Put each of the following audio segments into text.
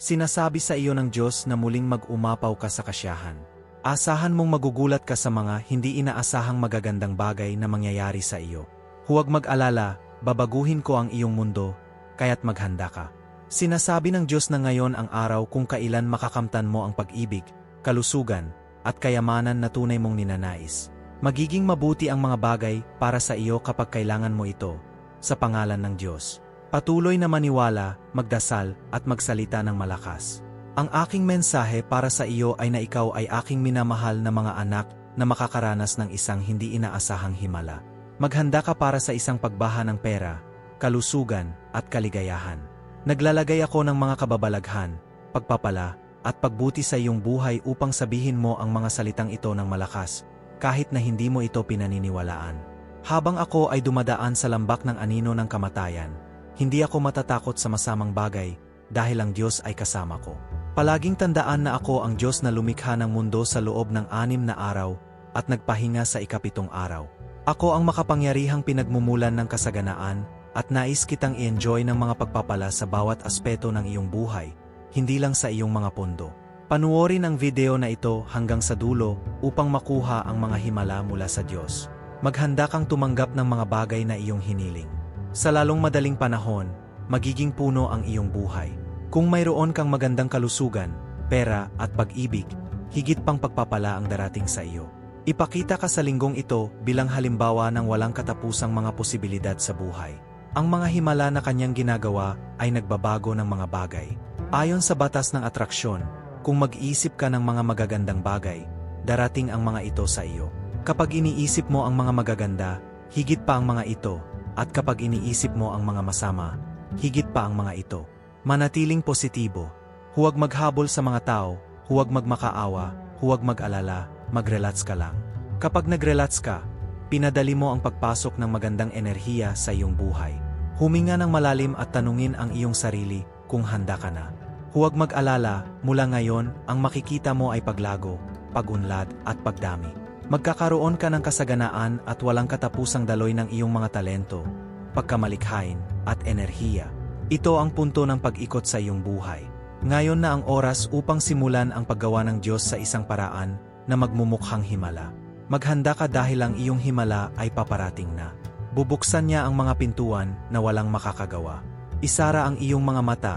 Sinasabi sa iyo ng Diyos na muling mag-umapaw ka sa kasyahan. Asahan mong magugulat ka sa mga hindi inaasahang magagandang bagay na mangyayari sa iyo. Huwag mag-alala, babaguhin ko ang iyong mundo, kaya't maghanda ka. Sinasabi ng Diyos na ngayon ang araw kung kailan makakamtan mo ang pag-ibig, kalusugan, at kayamanan na tunay mong ninanais. Magiging mabuti ang mga bagay para sa iyo kapag kailangan mo ito, sa pangalan ng Diyos. Patuloy na maniwala, magdasal, at magsalita ng malakas. Ang aking mensahe para sa iyo ay na ikaw ay aking minamahal na mga anak na makakaranas ng isang hindi inaasahang himala. Maghanda ka para sa isang pagbaha ng pera, kalusugan, at kaligayahan. Naglalagay ako ng mga kababalaghan, pagpapala, at pagbuti sa iyong buhay upang sabihin mo ang mga salitang ito ng malakas, kahit na hindi mo ito pinaniniwalaan. Habang ako ay dumadaan sa lambak ng anino ng kamatayan, hindi ako matatakot sa masamang bagay dahil ang Diyos ay kasama ko. Palaging tandaan na ako ang Diyos na lumikha ng mundo sa loob ng anim na araw at nagpahinga sa ikapitong araw. Ako ang makapangyarihang pinagmumulan ng kasaganaan at nais kitang i-enjoy ng mga pagpapala sa bawat aspeto ng iyong buhay, hindi lang sa iyong mga pondo. Panuorin ang video na ito hanggang sa dulo upang makuha ang mga himala mula sa Diyos. Maghanda kang tumanggap ng mga bagay na iyong hiniling. Sa lalong madaling panahon, magiging puno ang iyong buhay. Kung mayroon kang magandang kalusugan, pera at pag-ibig, higit pang pagpapala ang darating sa iyo. Ipakita ka sa linggong ito bilang halimbawa ng walang katapusang mga posibilidad sa buhay. Ang mga himala na kanyang ginagawa ay nagbabago ng mga bagay. Ayon sa batas ng atraksyon, kung mag-iisip ka ng mga magagandang bagay, darating ang mga ito sa iyo. Kapag iniisip mo ang mga magaganda, higit pa ang mga ito, at kapag iniisip mo ang mga masama, higit pa ang mga ito. Manatiling positibo. Huwag maghabol sa mga tao, huwag magmakaawa, huwag mag-alala, mag-relax ka lang. Kapag nag-relax ka, pinadali mo ang pagpasok ng magandang enerhiya sa iyong buhay. Huminga ng malalim at tanungin ang iyong sarili kung handa ka na. Huwag mag-alala, mula ngayon, ang makikita mo ay paglago, pagunlad, at pagdami. Magkakaroon ka ng kasaganaan at walang katapusang daloy ng iyong mga talento, pagkamalikhain, at enerhiya. Ito ang punto ng pag-ikot sa iyong buhay. Ngayon na ang oras upang simulan ang paggawa ng Diyos sa isang paraan na magmumukhang himala. Maghanda ka dahil ang iyong himala ay paparating na. Bubuksan niya ang mga pintuan na walang makakagawa. Isara ang iyong mga mata,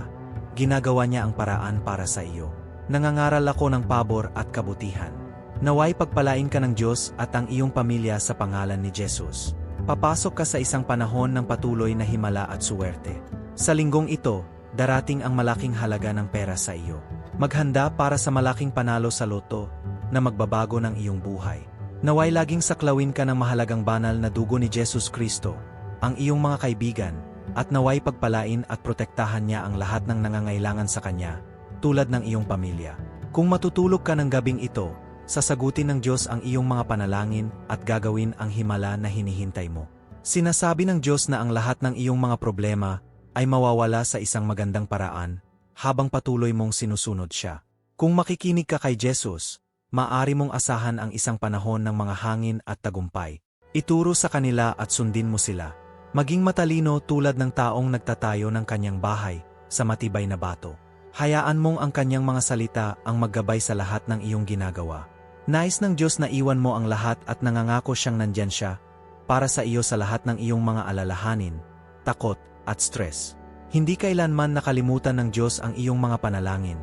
ginagawa niya ang paraan para sa iyo. Nangangaral ako ng pabor at kabutihan. Naway pagpalain ka ng Diyos at ang iyong pamilya sa pangalan ni Jesus. Papasok ka sa isang panahon ng patuloy na himala at suwerte. Sa linggong ito, darating ang malaking halaga ng pera sa iyo. Maghanda para sa malaking panalo sa loto na magbabago ng iyong buhay. Naway laging saklawin ka ng mahalagang banal na dugo ni Jesus Kristo, ang iyong mga kaibigan, at naway pagpalain at protektahan niya ang lahat ng nangangailangan sa kanya, tulad ng iyong pamilya. Kung matutulog ka ng gabing ito, sasagutin ng Diyos ang iyong mga panalangin at gagawin ang himala na hinihintay mo. Sinasabi ng Diyos na ang lahat ng iyong mga problema ay mawawala sa isang magandang paraan habang patuloy mong sinusunod siya. Kung makikinig ka kay Jesus, maari mong asahan ang isang panahon ng mga hangin at tagumpay. Ituro sa kanila at sundin mo sila. Maging matalino tulad ng taong nagtatayo ng kanyang bahay sa matibay na bato. Hayaan mong ang kanyang mga salita ang maggabay sa lahat ng iyong ginagawa. Nais ng Diyos na iwan mo ang lahat at nangangako siyang nandyan siya para sa iyo sa lahat ng iyong mga alalahanin, takot, at stress. Hindi kailanman nakalimutan ng Diyos ang iyong mga panalangin.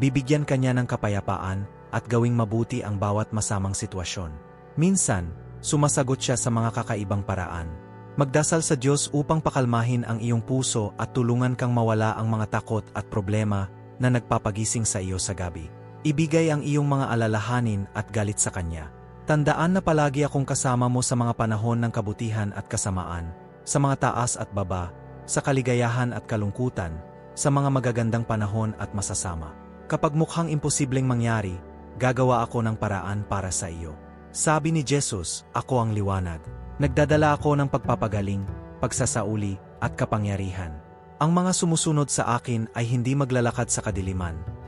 Bibigyan kanya ng kapayapaan at gawing mabuti ang bawat masamang sitwasyon. Minsan, sumasagot siya sa mga kakaibang paraan. Magdasal sa Diyos upang pakalmahin ang iyong puso at tulungan kang mawala ang mga takot at problema na nagpapagising sa iyo sa gabi. Ibigay ang iyong mga alalahanin at galit sa Kanya. Tandaan na palagi akong kasama mo sa mga panahon ng kabutihan at kasamaan, sa mga taas at baba, sa kaligayahan at kalungkutan, sa mga magagandang panahon at masasama. Kapag mukhang imposibleng mangyari, gagawa ako ng paraan para sa iyo. Sabi ni Jesus, ako ang liwanag. Nagdadala ako ng pagpapagaling, pagsasauli, at kapangyarihan. Ang mga sumusunod sa akin ay hindi maglalakad sa kadiliman.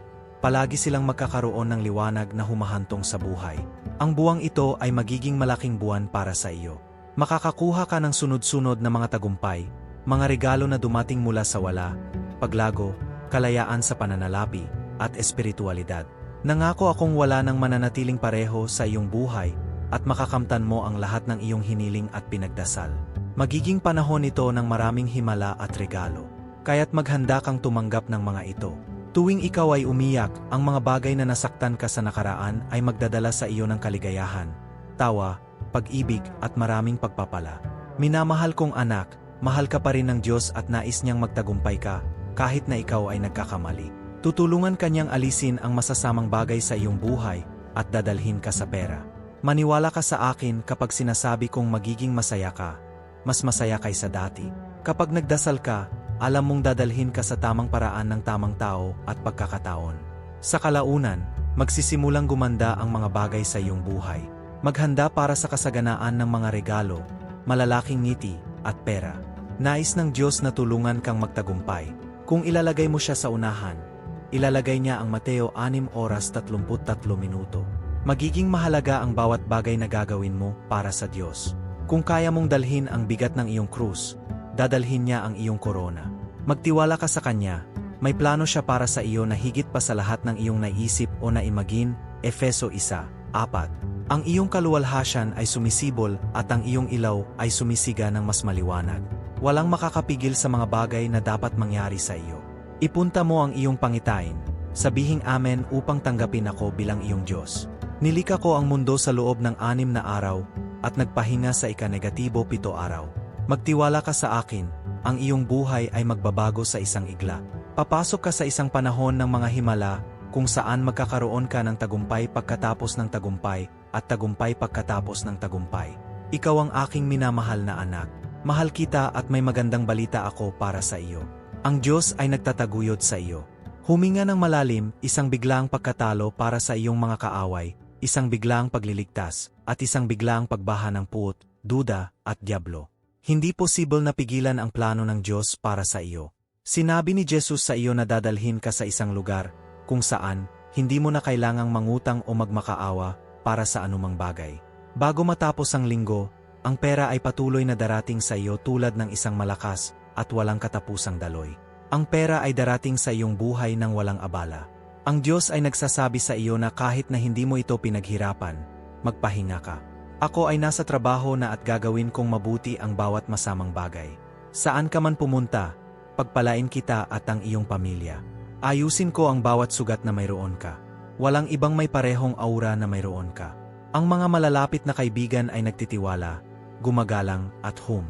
Palagi silang magkakaroon ng liwanag na humahantong sa buhay. Ang buwang ito ay magiging malaking buwan para sa iyo. Makakakuha ka ng sunod-sunod na mga tagumpay, mga regalo na dumating mula sa wala, paglago, kalayaan sa pananalapi, at espiritualidad. Nangako akong wala nang mananatiling pareho sa iyong buhay at makakamtan mo ang lahat ng iyong hiniling at pinagdasal. Magiging panahon ito ng maraming himala at regalo. Kaya't maghanda kang tumanggap ng mga ito. Tuwing ikaw ay umiyak, ang mga bagay na nasaktan ka sa nakaraan ay magdadala sa iyo ng kaligayahan, tawa, pag-ibig at maraming pagpapala. Minamahal kong anak, mahal ka pa rin ng Diyos at nais niyang magtagumpay ka, kahit na ikaw ay nagkakamali. Tutulungan kanyang alisin ang masasamang bagay sa iyong buhay at dadalhin ka sa pera. Maniwala ka sa akin kapag sinasabi kong magiging masaya ka, mas masaya kaysa dati. Kapag nagdasal ka, alam mong dadalhin ka sa tamang paraan ng tamang tao at pagkakataon. Sa kalaunan, magsisimulang gumanda ang mga bagay sa iyong buhay. Maghanda para sa kasaganaan ng mga regalo, malalaking ngiti, at pera. Nais ng Diyos na tulungan kang magtagumpay. Kung ilalagay mo siya sa unahan, ilalagay niya ang Mateo 6 oras 33 minuto. Magiging mahalaga ang bawat bagay na gagawin mo para sa Diyos. Kung kaya mong dalhin ang bigat ng iyong krus, dadalhin niya ang iyong korona. Magtiwala ka sa Kanya, may plano siya para sa iyo na higit pa sa lahat ng iyong naisip o naimagin, Efeso 1, 4. Ang iyong kaluwalhasyan ay sumisibol at ang iyong ilaw ay sumisiga ng mas maliwanag. Walang makakapigil sa mga bagay na dapat mangyari sa iyo. Ipunta mo ang iyong pangitain, sabihing amen upang tanggapin ako bilang iyong Diyos. Nilika ko ang mundo sa loob ng anim na araw at nagpahinga sa ika-negatibo pito araw. Magtiwala ka sa akin, ang iyong buhay ay magbabago sa isang igla. Papasok ka sa isang panahon ng mga himala kung saan magkakaroon ka ng tagumpay pagkatapos ng tagumpay at tagumpay pagkatapos ng tagumpay. Ikaw ang aking minamahal na anak. Mahal kita at may magandang balita ako para sa iyo. Ang Diyos ay nagtataguyod sa iyo. Huminga ng malalim, isang biglang pagkatalo para sa iyong mga kaaway, isang biglang pagliligtas, at isang biglang pagbaha ng puot, duda, at diablo. Hindi posible na pigilan ang plano ng Diyos para sa iyo. Sinabi ni Jesus sa iyo na dadalhin ka sa isang lugar, kung saan, hindi mo na kailangang mangutang o magmakaawa para sa anumang bagay. Bago matapos ang linggo, ang pera ay patuloy na darating sa iyo tulad ng isang malakas at walang katapusang daloy. Ang pera ay darating sa iyong buhay ng walang abala. Ang Diyos ay nagsasabi sa iyo na kahit na hindi mo ito pinaghirapan, magpahinga ka. Ako ay nasa trabaho na at gagawin kong mabuti ang bawat masamang bagay. Saan ka man pumunta, pagpalain kita at ang iyong pamilya. Ayusin ko ang bawat sugat na mayroon ka. Walang ibang may parehong aura na mayroon ka. Ang mga malalapit na kaibigan ay nagtitiwala, gumagalang at hum.